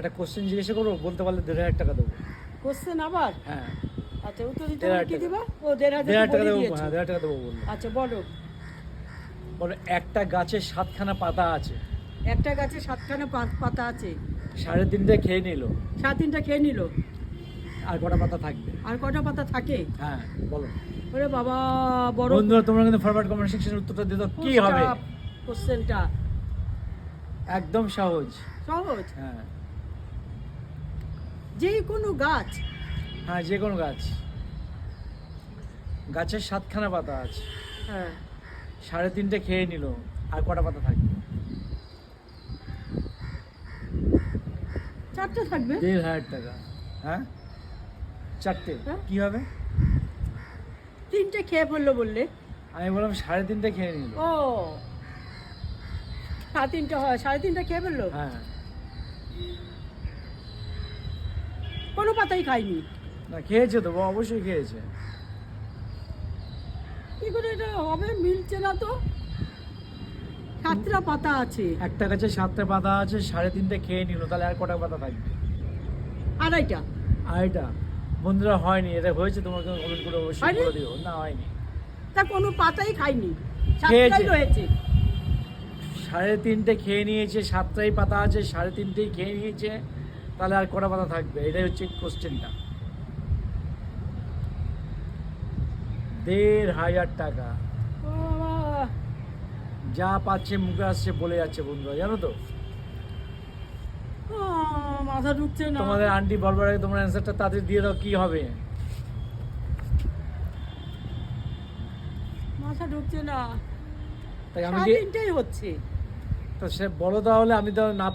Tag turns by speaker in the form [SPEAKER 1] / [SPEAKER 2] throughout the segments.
[SPEAKER 1] একটা কোশ্চেন জিজ্ঞাসা করব বলতে পারলে দেড় হাজার টাকা দেবো।
[SPEAKER 2] কোশ্চেন আবার?
[SPEAKER 1] হ্যাঁ।
[SPEAKER 2] আচ্ছা উত্তর দিতে
[SPEAKER 1] হাজার
[SPEAKER 2] কি দিবা? ও দেড় হাজার
[SPEAKER 1] টাকা দেবো হ্যাঁ দেড় হাজার টাকা দেবো বলল।
[SPEAKER 2] আচ্ছা বলো।
[SPEAKER 1] বলো একটা গাছে সাতখানা পাতা আছে।
[SPEAKER 2] একটা গাছে সাতখানা পাতা আছে।
[SPEAKER 1] সাড়ে তিনটে খেয়ে নিল।
[SPEAKER 2] সাত তিনটা খেয়ে নিল।
[SPEAKER 1] আর কটা পাতা থাকবে?
[SPEAKER 2] আর কটা পাতা থাকে?
[SPEAKER 1] হ্যাঁ বলো।
[SPEAKER 2] ওরে বাবা বড়
[SPEAKER 1] বন্ধুরা তোমরা কিন্তু ফরওয়ার্ড কমেন্ট সেকশনের উত্তরটা দিতে কি হবে?
[SPEAKER 2] কোশ্চেনটা
[SPEAKER 1] একদম সহজ।
[SPEAKER 2] সহজ?
[SPEAKER 1] হ্যাঁ।
[SPEAKER 2] যে কোনো গাছ।
[SPEAKER 1] হ্যাঁ যে কোনো গাছ। গাছের সাতখানা পাতা আছে।
[SPEAKER 2] হ্যাঁ।
[SPEAKER 1] সাড়ে তিনটে খেয়ে নিল আর কটা পাতা থাকবে?
[SPEAKER 2] চারটে থাকবে।
[SPEAKER 1] দেড় হাজার টাকা। হ্যাঁ? চারটে।
[SPEAKER 2] হ্যাঁ।
[SPEAKER 1] কি হবে?
[SPEAKER 2] তিনটে খেয়ে ফেলল বললে।
[SPEAKER 1] আমি বললাম সাড়ে তিনটে খেয়ে নিল।
[SPEAKER 2] ও। সাড়ে তিনটে হয় সাড়ে তিনটে খেয়ে ফেলল?
[SPEAKER 1] হ্যাঁ।
[SPEAKER 2] কোনো পাতাই খাইনি।
[SPEAKER 1] না খেয়েছে তো অবশ্যই খেয়েছে।
[SPEAKER 2] কি করে এটা হবে? মিলছে না তো। সাতটা পাতা আছে।
[SPEAKER 1] একটা গাছে সাতটা পাতা আছে সাড়ে তিনটে খেয়ে নিল তাহলে আর কটা পাতা থাকবে?
[SPEAKER 2] আড়াইটা।
[SPEAKER 1] আর এটা বন্ধুরা হয়নি এটা হয়েছে তোমাকে কমেন্ট করে অবশ্যই বলে দিও। না হয়নি।
[SPEAKER 2] তা কোনো পাতাই খাইনি। সাতটাই রয়েছে।
[SPEAKER 1] সাড়ে তিনটে খেয়ে নিয়েছে সাতটাই পাতা আছে সাড়ে তিনটেই খেয়ে নিয়েছে। তাহলে আর কটা পাতা থাকবে? এটাই হচ্ছে কোশ্চেনটা দেড় হাজার টাকা। যা পাচ্ছে মুখে আসছে বলে যাচ্ছে বন্ধুরা জানো তো?
[SPEAKER 2] মাথা ঢুকছে না।
[SPEAKER 1] তোমাদের আন্টি বলবার আগে তোমার অ্যান্সারটা তাদের দিয়ে দাও কি হবে?
[SPEAKER 2] মাথা ঢুকছে না।
[SPEAKER 1] তাই আমি কি
[SPEAKER 2] তিনটেই হচ্ছে।
[SPEAKER 1] তো সে বলো তাহলে আমি তো না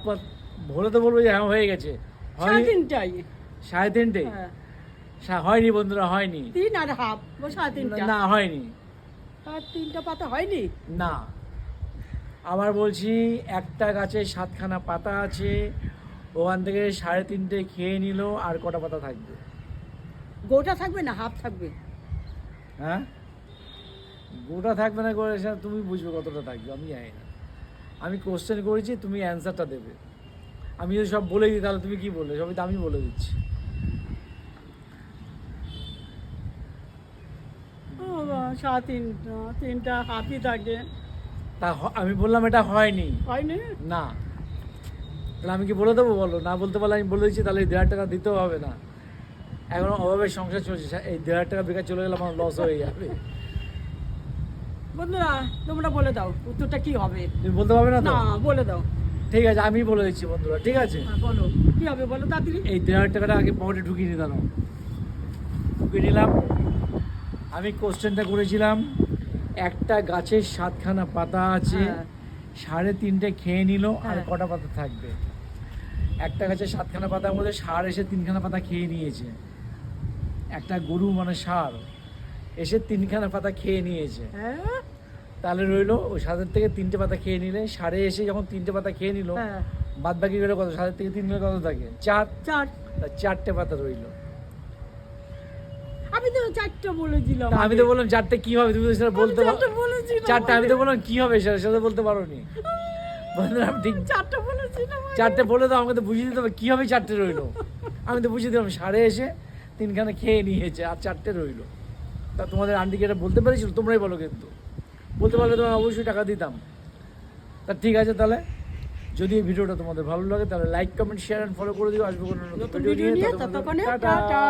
[SPEAKER 1] বলে তো বলব যে হ্যাঁ হয়ে গেছে।
[SPEAKER 2] সাড়ে তিনটাই
[SPEAKER 1] সাড়ে তিনটে?
[SPEAKER 2] হ্যাঁ।
[SPEAKER 1] হয়নি বন্ধুরা হয়নি।
[SPEAKER 2] তিন আর হাফ সাড়ে তিনটা।
[SPEAKER 1] না হয়নি।
[SPEAKER 2] আর তিনটা পাতা হয়নি?
[SPEAKER 1] না। আবার বলছি একটা গাছে সাতখানা পাতা আছে ওখান থেকে সাড়ে তিনটে খেয়ে নিল আর কটা পাতা থাকবে?
[SPEAKER 2] গোটা থাকবে না হাফ থাকবে?
[SPEAKER 1] হ্যাঁ? গোটা থাকবে না করে তুমি বুঝবে কতটা থাকবে আমি জানি না। আমি কোশ্চেন করেছি তুমি অ্যান্সারটা দেবে। আমি যদি সব বলে দিই তাহলে তুমি কি বললে? সবই তো আমি বলে দিচ্ছি।
[SPEAKER 2] বাবা, তিনটা থাকে।
[SPEAKER 1] তা আমি বললাম এটা হয়নি।
[SPEAKER 2] হয়নি?
[SPEAKER 1] না। তাহলে আমি কি বলে দেবো বলো? না বলতে পারলে আমি বলে দিচ্ছি তাহলে এই দেড় হাজার টাকা দিতেও হবে না। এখন অভাবে সংসার চলছে এই দেড় হাজার টাকা বেকার চলে গেলে আমার লস হয়ে যাবে।
[SPEAKER 2] বন্ধুরা তোমরা বলে দাও উত্তরটা কি হবে?
[SPEAKER 1] তুমি বলতে পারবে না তো?
[SPEAKER 2] না বলে দাও।
[SPEAKER 1] ঠিক আছে আমি বলে দিচ্ছি বন্ধুরা ঠিক আছে?
[SPEAKER 2] হ্যাঁ, বলো। কি হবে বলো তাড়াতাড়ি?
[SPEAKER 1] এই দেড় হাজার টাকাটা আগে পকেটে ঢুকিয়ে নিতাম ঢুকিয়ে নিলাম। আমি কোশ্চেনটা করেছিলাম একটা গাছের সাতখানা পাতা আছে
[SPEAKER 2] হ্যাঁ।
[SPEAKER 1] সাড়ে তিনটে খেয়ে নিল আর
[SPEAKER 2] হ্যাঁ।
[SPEAKER 1] কটা পাতা থাকবে? একটা গাছের সাতখানা পাতার মধ্যে সার এসে তিনখানা পাতা খেয়ে নিয়েছে। একটা গরু মানে সার এসে তিনখানা পাতা খেয়ে নিয়েছে।
[SPEAKER 2] হ্যাঁ?
[SPEAKER 1] তাহলে রইল ওই সাতের থেকে তিনটে পাতা খেয়ে নিলে সাড়ে এসে যখন তিনটে পাতা খেয়ে নিল
[SPEAKER 2] হ্যাঁ।
[SPEAKER 1] বাদ বাকি গেলে কত সাতের থেকে তিন গেলে কত থাকে? চার।
[SPEAKER 2] চার।
[SPEAKER 1] তা চারটে পাতা রইল।
[SPEAKER 2] আমি তো চারটা বলেছিলাম
[SPEAKER 1] আমি তো বললাম চারটে কি হবে তুমি তো সেটা বলতে পারো।
[SPEAKER 2] চারটে
[SPEAKER 1] আমি তো বললাম কি হবে সেটা সেটা বলতে পারো নি বন্ধুরা ঠিক
[SPEAKER 2] চারটা বলেছিলাম
[SPEAKER 1] চারটে বলে দাও আমাকে তো বুঝিয়ে দিতে হবে কি হবে চারটে রইল। আমি তো বুঝিয়ে দিলাম সাড়ে এসে তিনখানে খেয়ে নিয়েছে আর চারটে রইল। তা তোমাদের আন্টিকে এটা বলতে পেরেছিল? তোমরাই বলো কিন্তু। বলতে পারলে তোমার অবশ্যই টাকা দিতাম। তা ঠিক আছে তাহলে। যদি এই ভিডিওটা তোমাদের ভালো লাগে তাহলে like comment share and follow করে দিও। আসব কোনো
[SPEAKER 2] নতুন ভিডিও নিয়ে। ততক্ষণে টাটা।